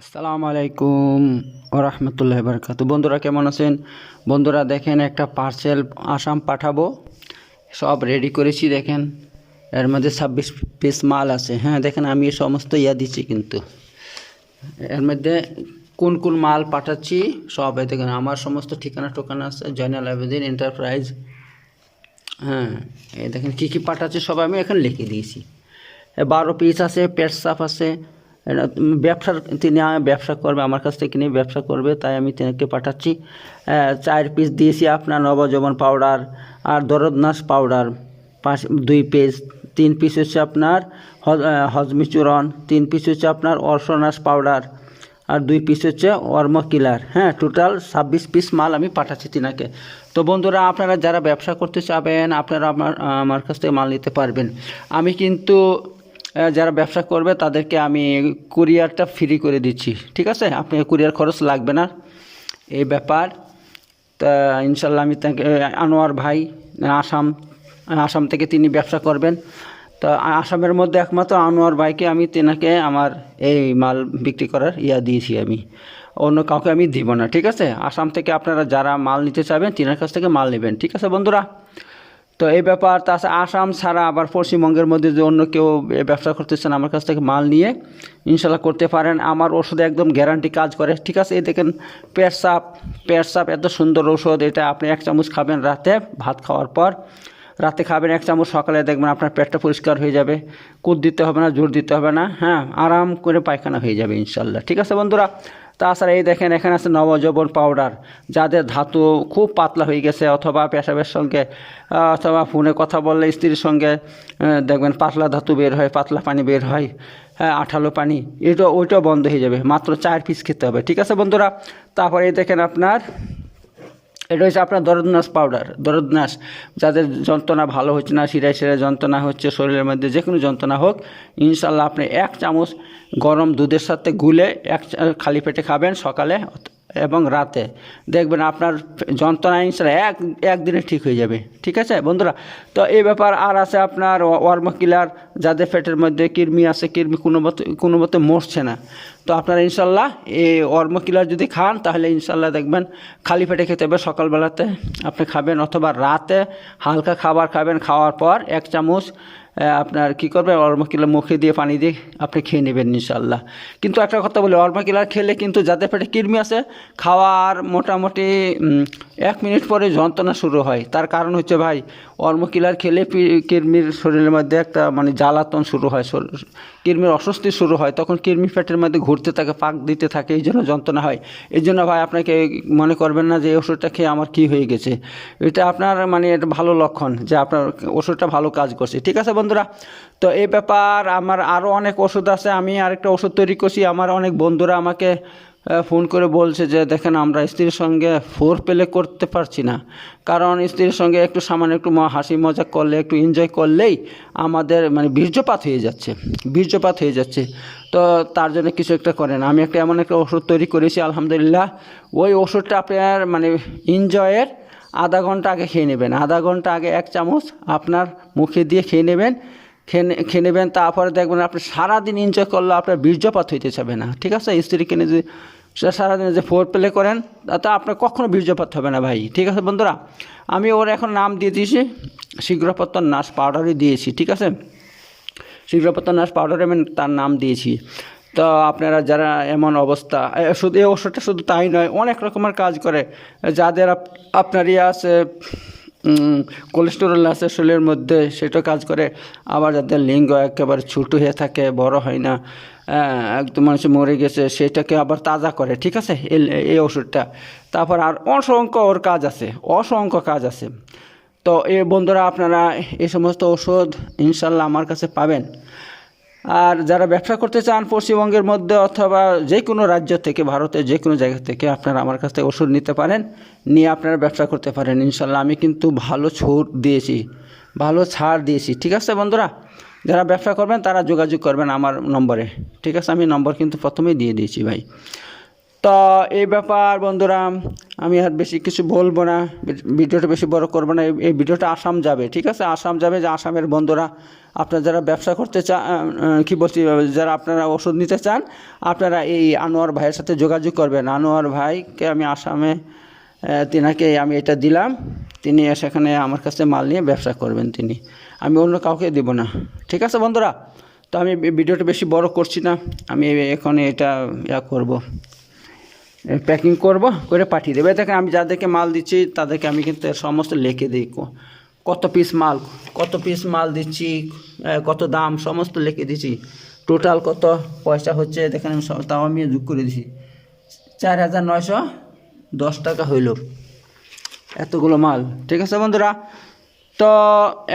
আসসালামু আলাইকুম ওরহমতুল্লাহ বরকাত বন্ধুরা কেমন আছেন? বন্ধুরা দেখেন একটা পার্সেল আসাম পাঠাবো। সব রেডি করেছি, দেখেন। এর মধ্যে ছাব্বিশ পিস মাল আছে। হ্যাঁ দেখেন আমি সমস্ত ইয়া দিচ্ছি কিন্তু। এর মধ্যে কোন কোন মাল পাঠাচ্ছি, সব দেখেন। আমার সমস্ত ঠিকানা টোকানা আছে, জয়নাল আবেদিন এন্টারপ্রাইজ হ্যাঁ এই দেখেন কী কী পাঠাচ্ছি সব আমি এখন লিখে দিয়েছি। বারো পিস আছে পেট সাপ আছে ব্যবসার, তিনি ব্যবসা করবে, আমার কাছ থেকে নিয়ে ব্যবসা করবে, তাই আমি তিনাকে পাঠাচ্ছি। চার পিস দিয়েছি আপনার নবজীবন পাউডার আর দরদনাশ পাউডার পাঁচ, দুই পিস তিন পিস হচ্ছে আপনার হজমি তিন পিস হচ্ছে আপনার অর্শনাশ পাউডার আর দুই পিস হচ্ছে ওয়ার্ম কিলার হ্যাঁ টোটাল ছাব্বিশ পিস মাল আমি পাঠাচ্ছি তিনাকে। তো বন্ধুরা, আপনারা যারা ব্যবসা করতে চাবেন, আপনারা আমার আমার কাছ থেকে মাল নিতে পারবেন। আমি কিন্তু যারা ব্যবসা করবে তাদেরকে আমি কুরিয়ারটা ফ্রি করে দিচ্ছি। ঠিক আছে? আপনি কুরিয়ার খরচ লাগবে না। এই ব্যাপার। তা ইনশাল্লাহ আমি তাকে, আনোয়ার ভাই, আসাম আসাম থেকে তিনি ব্যবসা করবেন। তো আসামের মধ্যে একমাত্র আনোয়ার ভাইকে আমি তেনাকে আমার এই মাল বিক্রি করার ইয়া দিয়েছি আমি। অন্য কাউকে আমি দিব না। ঠিক আছে? আসাম থেকে আপনারা যারা মাল নিতে চাবেন তিনার কাছ থেকে মাল নেবেন। ঠিক আছে বন্ধুরা? তো এই ব্যাপার, তাছাড়া আসাম ছাড়া আবার পশ্চিমবঙ্গের মধ্যে যে অন্য কেউ ব্যবসা করতেছেন, আমার কাছ থেকে মাল নিয়ে ইনশাল্লাহ করতে পারেন। আমার ওষুধে একদম গ্যারান্টি কাজ করে। ঠিক আছে, এই দেখেন পেট সাপ পেট সাপ এত সুন্দর ওষুধ, এটা আপনি এক চামচ খাবেন রাতে, ভাত খাওয়ার পর। রাতে খাবেন এক চামচ, সকালে দেখবেন আপনার পেটটা পরিষ্কার হয়ে যাবে। কুদ দিতে হবে না, জোর দিতে হবে না হ্যাঁ আরাম করে পায়খানা হয়ে যাবে ইনশাল্লাহ। ঠিক আছে বন্ধুরা তাছাড়া এই দেখেন, এখানে আছে নবযৌবন পাউডার যাদের ধাতু খুব পাতলা হয়ে গেছে অথবা পেশাবের সঙ্গে অথবা ফোনে কথা বললে স্ত্রীর সঙ্গে দেখবেন পাতলা ধাতু বের হয়, পাতলা পানি বের হয় হ্যাঁ আঠালো পানি, এটা, ওইটাও বন্ধ হয়ে যাবে, মাত্র চার পিস খেতে হবে, ঠিক আছে বন্ধুরা? তারপরে এই দেখেন আপনার এটা হচ্ছে আপনার দরদনাশ পাউডার দরদনাশ যাদের যন্ত্রণা ভালো হচ্ছে না, শিরায় শিরায় যন্ত্রণা হচ্ছে, শরীরের মধ্যে যে কোনো যন্ত্রণা হোক ইনশাল্লাহ আপনি এক চামচ গরম দুধের সাথে গুলে এক খালি পেটে খাবেন সকালে। এবং রাতে। দেখবেন আপনার যন্ত্রণা ইনশাল্লাহ এক, একদিনে ঠিক হয়ে যাবে। ঠিক আছে বন্ধুরা? তো এই ব্যাপার আর আছে আপনার ওয়ার্ম কিলার, যাদের পেটের মধ্যে কৃমি আছে, কৃমি কোনো মতে কোনো মতে মরছে না। তো আপনারা ইনশাল্লাহ এই ওয়ার্ম কিলার যদি খান, তাহলে ইনশাল্লাহ দেখবেন খালি পেটে খেতে হবে সকালবেলাতে। আপনি খাবেন অথবা রাতে হালকা খাবার খাবেন, খাওয়ার পর এক চামচ আপনার কী করবেন অর্মকিলা মুখে দিয়ে পানি দিয়ে আপনি খেয়ে নেবেন ইনশাল্লাহ কিন্তু একটা কথা বলি অর্মকিলা খেলে কিন্তু যাদের পেটে কৃমি আছে, খাওয়ার মোটামুটি এক মিনিট পরে যন্ত্রণা শুরু হয়। তার কারণ হচ্ছে ভাই অর্মকিলার খেলে কৃমির শরীরের মধ্যে একটা মানে জ্বালাতন শুরু হয় কৃমির অস্বস্তি শুরু হয়, তখন কৃমি ফ্যাটের মধ্যে ঘুরতে থাকে পাক দিতে থাকে, এই জন্য যন্ত্রণা হয়। এই জন্য ভাই আপনাকে মনে করবেন না যে ওষুধটা খেয়ে আমার কি হয়ে গেছে। এটা আপনার মানে এটা ভালো লক্ষণ যে আপনার ওষুধটা ভালো কাজ করছে। ঠিক আছে বন্ধুরা? তো এই ব্যাপার, আমার আরও অনেক ওষুধ আছে, আমি আরেকটা ওষুধ তৈরি করছি। আমার অনেক বন্ধুরা আমাকে ফোন করে বলছে যে, দেখেন, আমরা স্ত্রীর সঙ্গে ফোর পেলে করতে পারছি না। কারণ স্ত্রীর সঙ্গে একটু সামান্য একটু হাসি মজা করলে, একটু এনজয় করলেই আমাদের মানে বীর্যপাত হয়ে যাচ্ছে, বীর্যপাত হয়ে যাচ্ছে। তো তার জন্য কিছু একটা করেন। আমি একটা এমন একটা ওষুধ তৈরি করেছি, আলহামদুলিল্লাহ। ওই ওষুধটা আপনার মানে এনজয়ের আধা ঘণ্টা আগে খেয়ে নেবেন। আধা ঘণ্টা আগে এক চামচ আপনার মুখে দিয়ে খেয়ে নেবেন। খেয়ে নেবেন, তারপরে দেখবেন আপনি সারাদিন এনজয় করলে আপনার বীর্যপাত হইতে চাবে না। ঠিক আছে? স্ত্রী কিনে যদি সারাদিন যে ফোর প্লে করেন তা আপনার কখনো বীর্যপাত হবে না ভাই। ঠিক আছে বন্ধুরা? আমি ওর এখন নাম দিয়ে দিয়েছি। শীঘ্রপত্তন নাশ পাউডারই দিয়েছি। ঠিক আছে? শীঘ্রপত্তন নাশ পাউডারে আমি তার নাম দিয়েছি। তো আপনারা যারা এমন অবস্থা শুধু এই ওষুধটা শুধু তাই নয়, অনেক রকমের কাজ করে। যাদের আপ- আপনার ইয়ে আছে কোলেস্টেরল আছে শরীরের মধ্যে, সেটা কাজ করে। আবার যাদের লিঙ্গ একেবারে ছোটো হয়ে থাকে, বড় হয় না একদম মানুষ মরে গেছে, সেটাকে আবার তাজা করে, ঠিক আছে? এই ওষুধটা। তারপর আর অসংখ্য ওর কাজ আছে, অসংখ্য কাজ আছে। তো এ বন্ধুরা, আপনারা এই সমস্ত ওষুধ ইনশাল্লাহ আমার কাছে পাবেন। আর যারা ব্যবসা করতে চান পশ্চিমবঙ্গের মধ্যে অথবা যে কোনো রাজ্য থেকে ভারতের যে কোনো জায়গা থেকে আপনারা আমার কাছ থেকে ওষুধ নিতে পারেন, নিয়ে আপনারা ব্যবসা করতে পারেন ইনশাল্লাহ আমি কিন্তু ভালো ছোট দিয়েছি, ভালো ছাড় দিয়েছি। ঠিক আছে বন্ধুরা? যারা ব্যবসা করবেন তারা যোগাযোগ করবেন আমার নম্বরে। ঠিক আছে? আমি নম্বর কিন্তু প্রথমেই দিয়ে দিয়েছি ভাই। তো এই ব্যাপার বন্ধুরা, আমি আর বেশি কিছু বলব না, ভিডিওটা বেশি বড় করব না, এই- ভিডিওটা আসাম যাবে, ঠিক আছে? আসাম যাবে যে আসামের বন্ধুরা, আপনারা যারা ব্যবসা করতে চান কী বলছি, যারা আপনারা ওষুধ নিতে চান, আপনারা এই আনোয়ার ভাইয়ের সাথে যোগাযোগ করবেন। আনোয়ার ভাইকে আমি আসামে তিনাকে আমি এটা দিলাম, তিনি সেখানে আমার কাছে মাল নিয়ে ব্যবসা করবেন তিনি। আমি অন্য কাউকে দিব না, ঠিক আছে বন্ধুরা? তো আমি ভিডিওটা বেশি বড় করছি না, আমি এখন এটা ইয়া করব। প্যাকিং করব, করে পাঠিয়ে দেবে। দেখেন, আমি যাদেরকে মাল দিচ্ছি, তাদেরকে আমি কিন্তু সমস্ত লিখে দিই কত পিস মাল, কত পিস মাল দিচ্ছি কত দাম, সমস্ত লিখে দিচ্ছি। টোটাল কত পয়সা হচ্ছে, দেখেন আমি তাও আমি যোগ করে দিছি। চার হাজার নয়শো দশ টাকা হইল। এতগুলো মাল, ঠিক আছে বন্ধুরা? তো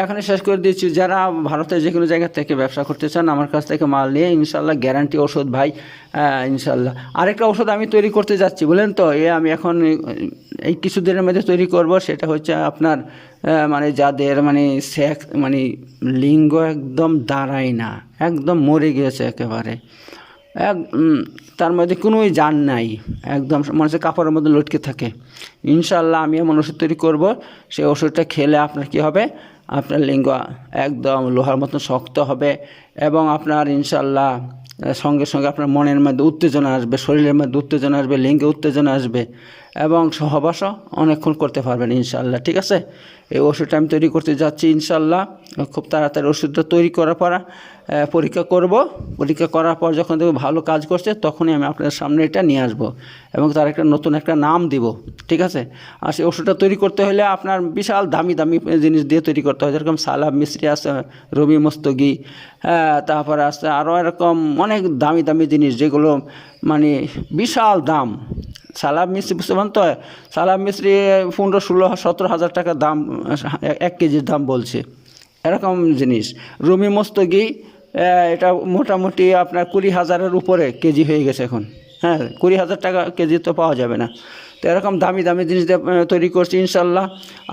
এখানে শেষ করে দিচ্ছি। যারা ভারতের যে কোনো জায়গা থেকে ব্যবসা করতে চান, আমার কাছ থেকে মাল নিয়ে ইনশাল্লাহ গ্যারান্টি ওষুধ ভাই ইনশাল্লাহ আরেকটা ওষুধ আমি তৈরি করতে যাচ্ছি বলেন তো? এ আমি এখন এই কিছুদিনের মধ্যে তৈরি করব, সেটা হচ্ছে আপনার মানে যাদের মানে সেক্স মানে লিঙ্গ একদম দাঁড়ায় না, একদম মরে গিয়েছে একেবারে। এক তার মধ্যে কোনোই যান নাই। একদম মানুষের কাপড়ের মধ্যে লটকে থাকে। ইনশাল্লাহ আমি এমন ওষুধ তৈরি করব, সেই ওষুধটা খেলে আপনার কি হবে? আপনার লিঙ্গ একদম লোহার মতন শক্ত হবে এবং আপনার ইনশাল্লাহ সঙ্গে সঙ্গে আপনার মনের মধ্যে উত্তেজনা আসবে, শরীরের মধ্যে উত্তেজনা আসবে, লিঙ্গে উত্তেজনা আসবে এবং সহবাসও অনেকক্ষণ করতে পারবেন ইনশাল্লাহ ঠিক আছে? এই ওষুধটা আমি তৈরি করতে যাচ্ছি ইনশাল্লাহ খুব তাড়াতাড়ি ওষুধটা তৈরি করার পর পরীক্ষা করব। পরীক্ষা করার পর যখন দেখব ভালো কাজ করছে, তখনই আমি আপনার সামনে এটা নিয়ে আসব এবং তার একটা নতুন একটা নাম দিব। ঠিক আছে? আর সেই ওষুধটা তৈরি করতে হলে আপনার বিশাল দামি দামি জিনিস দিয়ে তৈরি করতে হয়। যেরকম সালাব মিস্ত্রি আছে, রবি মস্তগি হ্যাঁ তারপরে আছে আরও এরকম অনেক দামি দামি জিনিস যেগুলো মানে বিশাল দাম। সালাব মিস্ত্রি বুঝতে পারেন তো? সালাব মিস্ত্রি পনেরো, ষোলো, সতেরো হাজার টাকা দাম, এক- কেজির দাম বলছে। এরকম জিনিস। রুমি মস্তগি এটা মোটামুটি আপনার কুড়ি হাজারের উপরে কেজি হয়ে গেছে এখন। হ্যাঁ কুড়ি হাজার টাকা কেজি তো পাওয়া যাবে না। তো এরকম দামি দামি জিনিস তৈরি করছি ইনশাল্লাহ।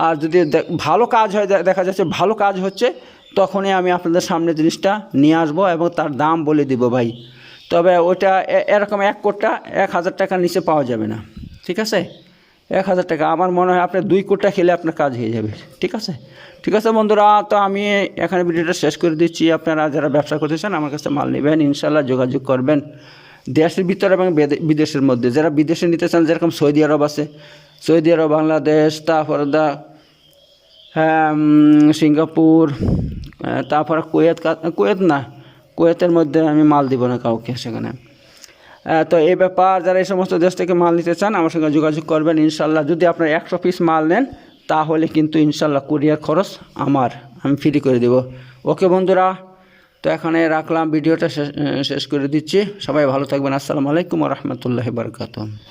আর যদি ভালো কাজ হয় দেখা যাচ্ছে ভালো কাজ হচ্ছে, তখনই আমি আপনাদের সামনে জিনিসটা নিয়ে আসব এবং তার দাম বলে দিব ভাই। তবে ওটা এরকম এক কোটটা এক হাজার টাকার নিচে পাওয়া যাবে না। ঠিক আছে? এক হাজার টাকা। আমার মনে হয় আপনার দুই কোটা খেলে আপনার কাজ হয়ে যাবে। ঠিক আছে? ঠিক আছে বন্ধুরা, তো আমি এখানে ভিডিওটা শেষ করে দিচ্ছি। আপনারা যারা ব্যবসা করতে চান, আমার কাছে মাল নেবেন। ইনশাল্লাহ যোগাযোগ করবেন। দেশের ভিতরে এবং বিদেশের মধ্যে। যারা বিদেশে নিতে চান, যেরকম সৌদি আরব আছে, সৌদি আরব, বাংলাদেশ, তারপর দা হ্যাঁ সিঙ্গাপুর তারপর কুয়েত কুয়েত না, কুয়েতের মধ্যে আমি মাল দিব না কাউকে সেখানে। তো এই ব্যাপার, যারা এই সমস্ত দেশ থেকে মাল নিতে চান, আমার সঙ্গে যোগাযোগ করবেন, ইনশাল্লাহ। যদি আপনার একশো পিস মাল নেন, তাহলে কিন্তু ইনশাল্লাহ কুরিয়ার খরচ আমার, আমি ফ্রি করে দেব। ওকে বন্ধুরা তো এখানে রাখলাম ভিডিওটা শেষ করে দিচ্ছি। সবাই ভালো থাকবেন। আসসালামু আলাইকুম রহমতুল্লাহ বারকাত